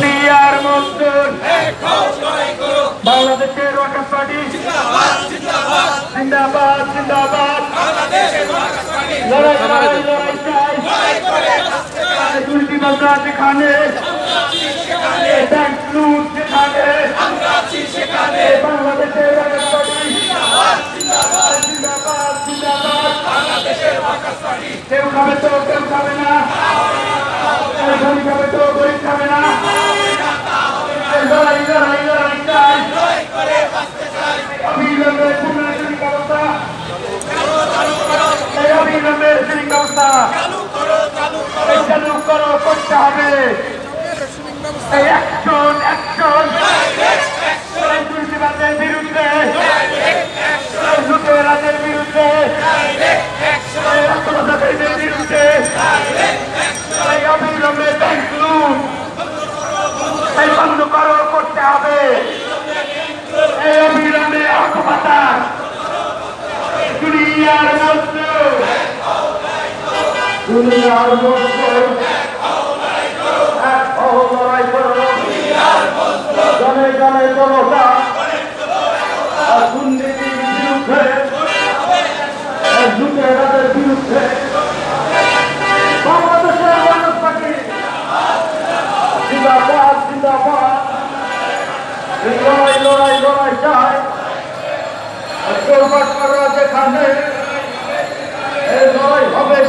দুনিয়ার মজদুর বাংলাদেশের ওয়াকার পার্টি জিন্দাবাদ জিন্দাবাদ। লড়াই বাংলাদেশের দুনিয়ার করো জনে জনে জনতা দুর্নীতির বিরুদ্ধে লুটেরাদের বিরুদ্ধে বাংলাদেশের মানুষ পাখি জিন্দাবাদ জিন্দাবাদ লড়াই লড়াই লড়াই করা যেখানে